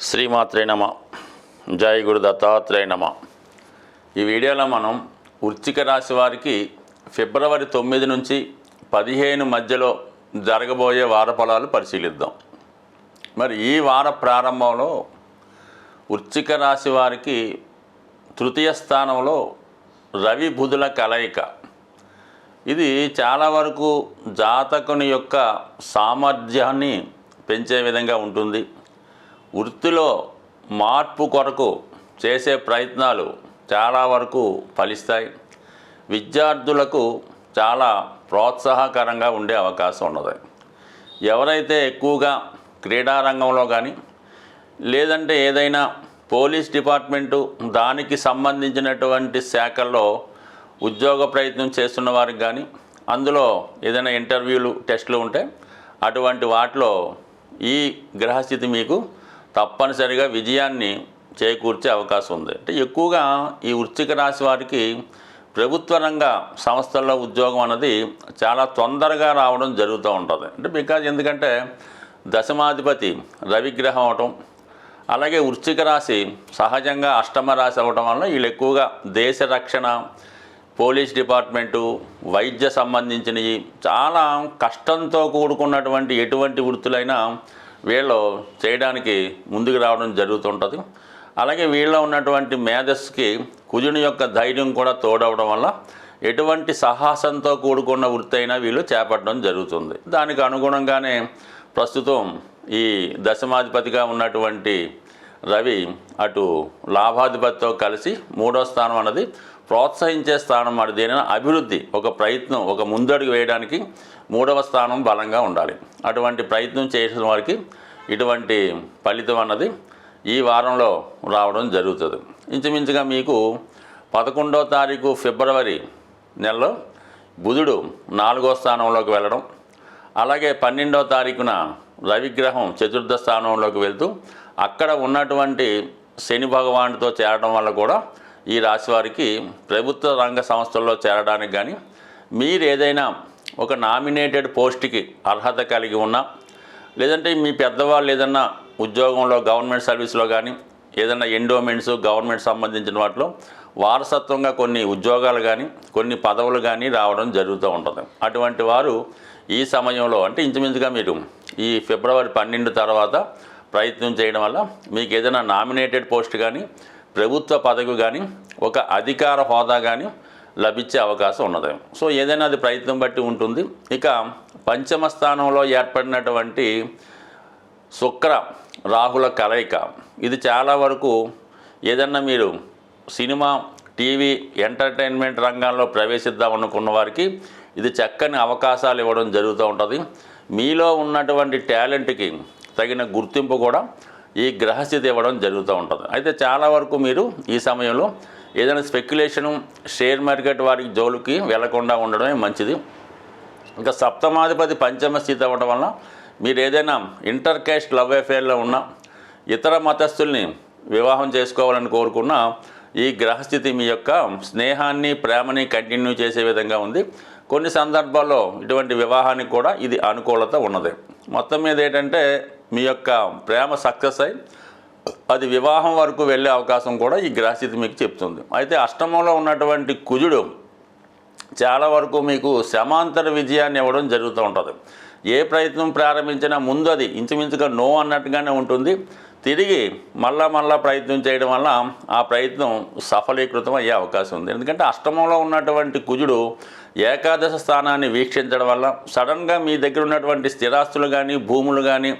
శ్రీమాత్రే నమ. జయ గురు దత్తాత్రేయ నమ. ఈ వీడియోలో మనం వృత్తిక రాశి వారికి ఫిబ్రవరి తొమ్మిది నుంచి పదిహేను మధ్యలో జరగబోయే వార ఫలాలు పరిశీలిద్దాం. మరి ఈ వార ప్రారంభంలో వృత్తిక రాశి వారికి తృతీయ స్థానంలో రవి బుధుల కలయిక. ఇది చాలా వరకు జాతకుని యొక్క సామర్థ్యాన్ని పెంచే విధంగా ఉంటుంది. వృత్తిలో మార్పు కొరకు చేసే ప్రయత్నాలు చాలా వరకు ఫలిస్తాయి. విద్యార్థులకు చాలా ప్రోత్సాహకరంగా ఉండే అవకాశం ఉన్నది. ఎవరైతే ఎక్కువగా క్రీడారంగంలో కానీ లేదంటే ఏదైనా పోలీస్ డిపార్ట్మెంటు దానికి సంబంధించినటువంటి శాఖల్లో ఉద్యోగ ప్రయత్నం చేస్తున్న వారికి కానీ అందులో ఏదైనా ఇంటర్వ్యూలు టెస్టులు ఉంటే అటువంటి వాటిలో ఈ గ్రహస్థితి మీకు తప్పనిసరిగా విజయాన్ని చేకూర్చే అవకాశం ఉంది. అంటే ఎక్కువగా ఈ వృశ్చిక రాశి వారికి ప్రభుత్వ రంగ సంస్థల్లో ఉద్యోగం అన్నది చాలా తొందరగా రావడం జరుగుతూ ఉంటుంది. అంటే బికాజ్ ఎందుకంటే దశమాధిపతి రవిగ్రహం అవటం అలాగే వృశ్చిక రాశి సహజంగా అష్టమ రాశి అవ్వటం వలన వీళ్ళు ఎక్కువగా దేశ రక్షణ పోలీస్ డిపార్ట్మెంటు వైద్య సంబంధించినవి చాలా కష్టంతో కూడుకున్నటువంటి ఎటువంటి వృత్తులైనా వీళ్ళు చేయడానికి ముందుకు రావడం జరుగుతుంటుంది. అలాగే వీళ్ళలో ఉన్నటువంటి మేధస్సుకి కుజుని యొక్క ధైర్యం కూడా తోడవడం వల్ల ఎటువంటి సాహసంతో కూడుకున్న వృత్తి అయినా వీళ్ళు చేపట్టడం జరుగుతుంది. దానికి అనుగుణంగానే ప్రస్తుతం ఈ దశమాధిపతిగా ఉన్నటువంటి రవి అటు లాభాధిపతితో కలిసి మూడో స్థానం అన్నది ప్రోత్సహించే స్థానం మరి దేనిన అభివృద్ధి ఒక ప్రయత్నం ఒక ముందడుగు వేయడానికి మూడవ స్థానం బలంగా ఉండాలి. అటువంటి ప్రయత్నం చేసిన వారికి ఇటువంటి ఫలితం అన్నది ఈ వారంలో రావడం జరుగుతుంది. ఇంచుమించుగా మీకు పదకొండవ తారీఖు ఫిబ్రవరి నెలలో బుధుడు నాలుగో స్థానంలోకి వెళ్ళడం అలాగే పన్నెండో తారీఖున రవిగ్రహం చతుర్థ స్థానంలోకి వెళ్తూ అక్కడ ఉన్నటువంటి శని భగవానుడితో చేరడం వల్ల కూడా ఈ రాశి వారికి ప్రభుత్వ రంగ సంస్థల్లో చేరడానికి కానీ మీరు ఏదైనా ఒక నామినేటెడ్ పోస్ట్కి అర్హత కలిగి ఉన్నా లేదంటే మీ పెద్దవాళ్ళు ఏదన్నా ఉద్యోగంలో గవర్నమెంట్ సర్వీస్లో కానీ ఏదైనా ఎండోమెంట్స్ గవర్నమెంట్ సంబంధించిన వాటిలో వారసత్వంగా కొన్ని ఉద్యోగాలు కానీ కొన్ని పదవులు కానీ రావడం జరుగుతూ ఉంటుంది. అటువంటి వారు ఈ సమయంలో అంటే ఇంచుమించుగా మీరు ఈ ఫిబ్రవరి పన్నెండు తర్వాత ప్రయత్నం చేయడం వల్ల మీకు ఏదైనా నామినేటెడ్ పోస్ట్ కానీ ప్రభుత్వ పదవి కానీ ఒక అధికార హోదా కానీ లభించే అవకాశం ఉన్నది. సో ఏదైనా అది ప్రయత్నం బట్టి ఉంటుంది. ఇక పంచమ స్థానంలో ఏర్పడినటువంటి శుక్ర రాహుల కలయిక. ఇది చాలా వరకు ఏదన్నా మీరు సినిమా టీవీ ఎంటర్టైన్మెంట్ రంగాల్లో ప్రవేశిద్దాం అనుకున్న వారికి ఇది చక్కని అవకాశాలు ఇవ్వడం జరుగుతూ ఉంటుంది. మీలో ఉన్నటువంటి టాలెంట్కి తగిన గుర్తింపు కూడా ఈ గ్రహస్థితి ఇవ్వడం జరుగుతూ ఉంటుంది. అయితే చాలా వరకు మీరు ఈ సమయంలో ఏదైనా స్పెక్యులేషను షేర్ మార్కెట్ వారికి జోలికి వెళ్ళకుండా ఉండడమే మంచిది. ఇంకా సప్తమాధిపతి పంచమ స్థితి అవ్వడం వల్ల మీరు ఏదైనా ఇంటర్ క్యాస్ట్ లవ్ అఫేర్లో ఉన్న ఇతర మతస్థుల్ని వివాహం చేసుకోవాలని కోరుకున్న ఈ గ్రహస్థితి మీ యొక్క స్నేహాన్ని ప్రేమని కంటిన్యూ చేసే విధంగా ఉంది. కొన్ని సందర్భాల్లో ఇటువంటి వివాహానికి కూడా ఇది అనుకూలత ఉన్నది. మొత్తం మీద ఏంటంటే మీ యొక్క ప్రేమ సక్సెస్ అయి అది వివాహం వరకు వెళ్ళే అవకాశం కూడా ఈ గ్రహస్థితి మీకు చెప్తుంది. అయితే అష్టమంలో ఉన్నటువంటి కుజుడు చాలా వరకు మీకు సమాంతర విజయాన్ని ఇవ్వడం జరుగుతూ ఉంటుంది. ఏ ప్రయత్నం ప్రారంభించినా ముందు అది ఇంచుమించుగా నో అన్నట్టుగానే ఉంటుంది. తిరిగి మళ్ళా మళ్ళా ప్రయత్నం చేయడం వల్ల ఆ ప్రయత్నం సఫలీకృతం అయ్యే అవకాశం ఉంది. ఎందుకంటే అష్టమంలో ఉన్నటువంటి కుజుడు ఏకాదశ స్థానాన్ని వీక్షించడం వల్ల సడన్గా మీ దగ్గర ఉన్నటువంటి స్థిరాస్తులు కానీ భూములు కానీ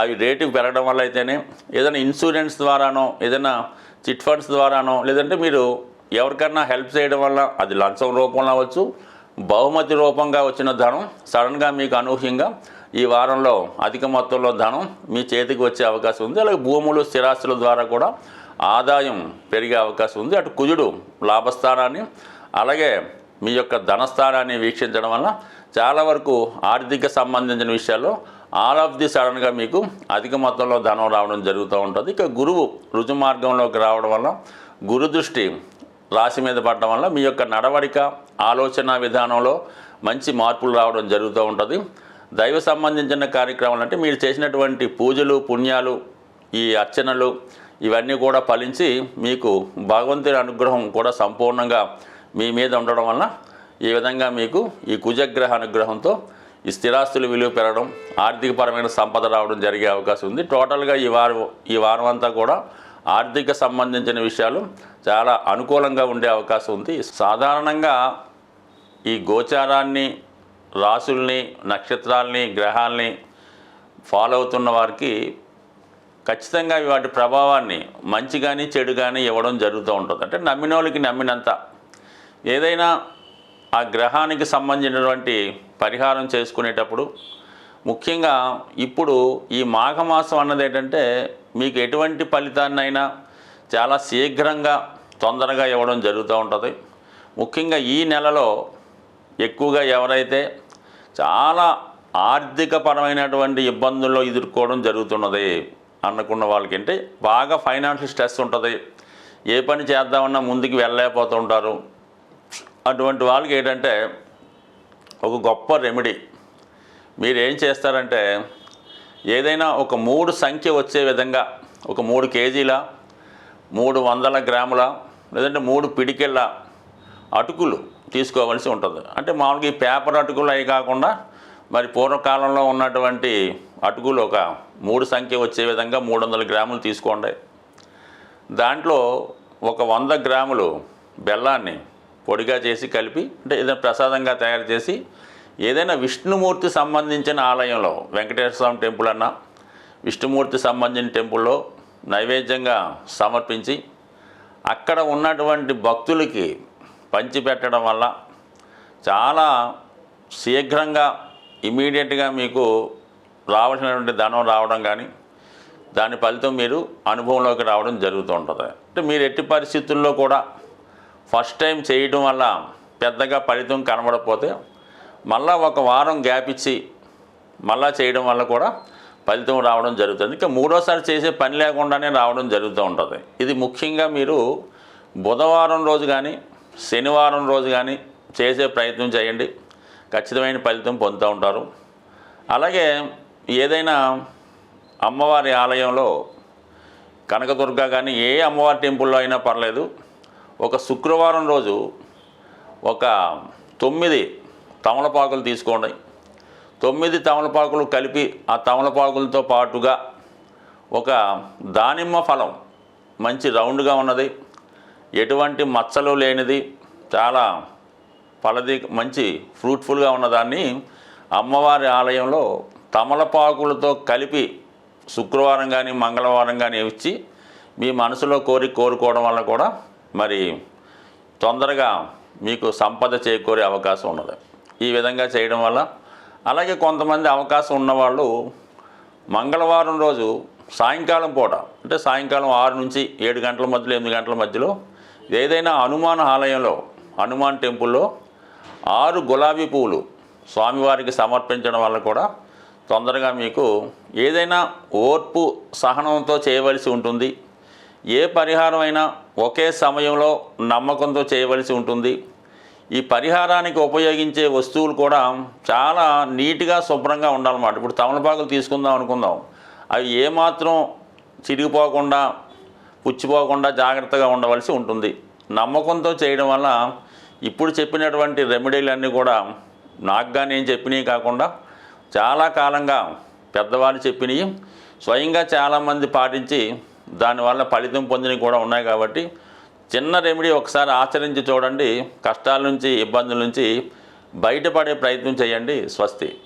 అవి రేటు పెరగడం వల్ల అయితేనే ఏదైనా ఇన్సూరెన్స్ ద్వారానో ఏదైనా చిట్ ఫండ్స్ ద్వారానో లేదంటే మీరు ఎవరికన్నా హెల్ప్ చేయడం వల్ల అది లంచం రూపంలో అవ్వచ్చు బహుమతి రూపంగా వచ్చిన ధనం సడన్గా మీకు అనూహ్యంగా ఈ వారంలో అధిక మొత్తంలో ధనం మీ చేతికి వచ్చే అవకాశం ఉంది. అలాగే భూములు స్థిరాస్తుల ద్వారా కూడా ఆదాయం పెరిగే అవకాశం ఉంది. అటు కుజుడు లాభస్థానాన్ని అలాగే మీ యొక్క ధనస్థానాన్ని వీక్షించడం వల్ల చాలా వరకు ఆర్థిక సంబంధించిన విషయాల్లో ఆల్ ఆఫ్ ది సడన్గా మీకు అధిక మొత్తంలో ధనం రావడం జరుగుతూ ఉంటుంది. ఇక గురువు రుజు మార్గంలోకి రావడం వల్ల గురు దృష్టి రాశి మీద పడడం వల్ల మీ యొక్క నడవడిక ఆలోచన విధానంలో మంచి మార్పులు రావడం జరుగుతూ ఉంటుంది. దైవ సంబంధించిన కార్యక్రమాలు అంటే మీరు చేసినటువంటి పూజలు పుణ్యాలు ఈ అర్చనలు ఇవన్నీ కూడా ఫలించి మీకు భగవంతుని అనుగ్రహం కూడా సంపూర్ణంగా మీ మీద ఉండడం వల్ల ఈ విధంగా మీకు ఈ కుజగ్రహ అనుగ్రహంతో ఈ స్థిరాస్తుల విలువ పెరగడం ఆర్థికపరమైన సంపద రావడం జరిగే అవకాశం ఉంది. టోటల్గా ఈ వారం ఈ వారం అంతా కూడా ఆర్థిక సంబంధించిన విషయాలు చాలా అనుకూలంగా ఉండే అవకాశం ఉంది. సాధారణంగా ఈ గోచారాన్ని రాసుల్ని నక్షత్రాల్ని గ్రహాల్ని ఫాలో అవుతున్న వారికి ఖచ్చితంగా వాటి ప్రభావాన్ని మంచి కానీ చెడు కానీ ఇవ్వడం జరుగుతూ ఉంటుంది. అంటే నమ్మిన వాళ్ళకి నమ్మినంత. ఏదైనా ఆ గ్రహానికి సంబంధించినటువంటి పరిహారం చేసుకునేటప్పుడు ముఖ్యంగా ఇప్పుడు ఈ మాఘమాసం అన్నది ఏంటంటే మీకు ఎటువంటి ఫలితాన్నైనా చాలా శీఘ్రంగా తొందరగా ఇవ్వడం జరుగుతూ ఉంటుంది. ముఖ్యంగా ఈ నెలలో ఎక్కువగా ఎవరైతే చాలా ఆర్థికపరమైనటువంటి ఇబ్బందుల్లో ఎదుర్కోవడం జరుగుతున్నది అనుకున్న వాళ్ళకి అంటే బాగా ఫైనాన్షియల్ స్ట్రెస్ ఉంటుంది. ఏ పని చేద్దామన్నా ముందుకు వెళ్ళలేకపోతూ ఉంటారు. అటువంటి వాళ్ళకి ఏంటంటే ఒక గొప్ప రెమెడీ. మీరు ఏం చేస్తారంటే ఏదైనా ఒక మూడు సంఖ్య వచ్చే విధంగా ఒక మూడు కేజీల మూడు వందల గ్రాముల లేదంటే మూడు పిడికెళ్ళ అటుకులు తీసుకోవాల్సి ఉంటుంది. అంటే మామూలుగా ఈ పేపర్ అటుకులు అవి కాకుండా మరి పూర్వకాలంలో ఉన్నటువంటి అటుకులు ఒక మూడు సంఖ్య వచ్చే విధంగా మూడు వందల గ్రాములు తీసుకోండి. దాంట్లో ఒక వంద గ్రాములు బెల్లాన్ని పొడిగా చేసి కలిపి అంటే ఏదైనా ప్రసాదంగా తయారు చేసి ఏదైనా విష్ణుమూర్తి సంబంధించిన ఆలయంలో వెంకటేశ్వర స్వామి టెంపుల్ అన్నా విష్ణుమూర్తి సంబంధించిన టెంపుల్లో నైవేద్యంగా సమర్పించి అక్కడ ఉన్నటువంటి భక్తులకి పంచిపెట్టడం వల్ల చాలా శీఘ్రంగా ఇమీడియట్గా మీకు రావాల్సినటువంటి ధనం రావడం కానీ దాని ఫలితం మీరు అనుభవంలోకి రావడం జరుగుతూ ఉంటుంది. అంటే మీరు ఎట్టి పరిస్థితుల్లో కూడా ఫస్ట్ టైం చేయడం వల్ల పెద్దగా ఫలితం కనబడకపోతే మళ్ళా ఒక వారం గ్యాప్ ఇచ్చి మళ్ళా చేయడం వల్ల కూడా ఫలితం రావడం జరుగుతుంది. ఇంకా మూడోసారి చేసే పని లేకుండానే రావడం జరుగుతూ ఉంటుంది. ఇది ముఖ్యంగా మీరు బుధవారం రోజు కానీ శనివారం రోజు కానీ చేసే ప్రయత్నం చేయండి. ఖచ్చితమైన ఫలితం పొందుతూ ఉంటారు. అలాగే ఏదైనా అమ్మవారి ఆలయంలో కనకదుర్గ కానీ ఏ అమ్మవారి టెంపుల్లో అయినా పర్లేదు. ఒక శుక్రవారం రోజు ఒక తొమ్మిది తమలపాకులు తీసుకోండి. తొమ్మిది తమలపాకులు కలిపి ఆ తమలపాకులతో పాటుగా ఒక దానిమ్మ ఫలం మంచి రౌండ్గా ఉన్నది. ఎటువంటి మచ్చలు లేనిది చాలా ఫలది మంచి ఫ్రూట్ఫుల్గా ఉన్నదాన్ని అమ్మవారి ఆలయంలో తమలపాకులతో కలిపి శుక్రవారం కానీ మంగళవారం కానీ ఇచ్చి మీ మనసులో కోరి కోరుకోవడం వల్ల కూడా మరి తొందరగా మీకు సంపద చేకూరే అవకాశం ఉన్నది. ఈ విధంగా చేయడం వల్ల అలాగే కొంతమంది అవకాశం ఉన్నవాళ్ళు మంగళవారం రోజు సాయంకాలం పూట అంటే సాయంకాలం ఆరు నుంచి ఏడు గంటల మధ్యలో ఎనిమిది గంటల మధ్యలో ఏదైనా హనుమాన్ ఆలయంలో హనుమాన్ టెంపుల్లో ఆరు గులాబీ పువ్వులు స్వామివారికి సమర్పించడం వల్ల కూడా తొందరగా మీకు ఏదైనా ఓర్పు సహనంతో చేయవలసి ఉంటుంది. ఏ పరిహారం అయినా ఒకే సమయంలో నమ్మకంతో చేయవలసి ఉంటుంది. ఈ పరిహారానికి ఉపయోగించే వస్తువులు కూడా చాలా నీట్గా శుభ్రంగా ఉండాలన్నమాట. ఇప్పుడు తమలపాకులు తీసుకుందాం అనుకుందాం. అవి ఏమాత్రం చిరిగిపోకుండా పుచ్చిపోకుండా జాగ్రత్తగా ఉండవలసి ఉంటుంది. నమ్మకంతో చేయడం వల్ల ఇప్పుడు చెప్పినటువంటి రెమెడీలన్నీ కూడా నాకుగా నేను చెప్పినవి కాకుండా చాలా కాలంగా పెద్దవాళ్ళు చెప్పినవి స్వయంగా చాలామంది పాటించి దానివల్ల ఫలితం పొందినవి కూడా ఉన్నాయి కాబట్టి చిన్న రెమెడీ ఒకసారి ఆచరించి చూడండి కష్టాల నుంచి ఇబ్బందుల నుంచి బయటపడే ప్రయత్నం చేయండి స్వస్తి.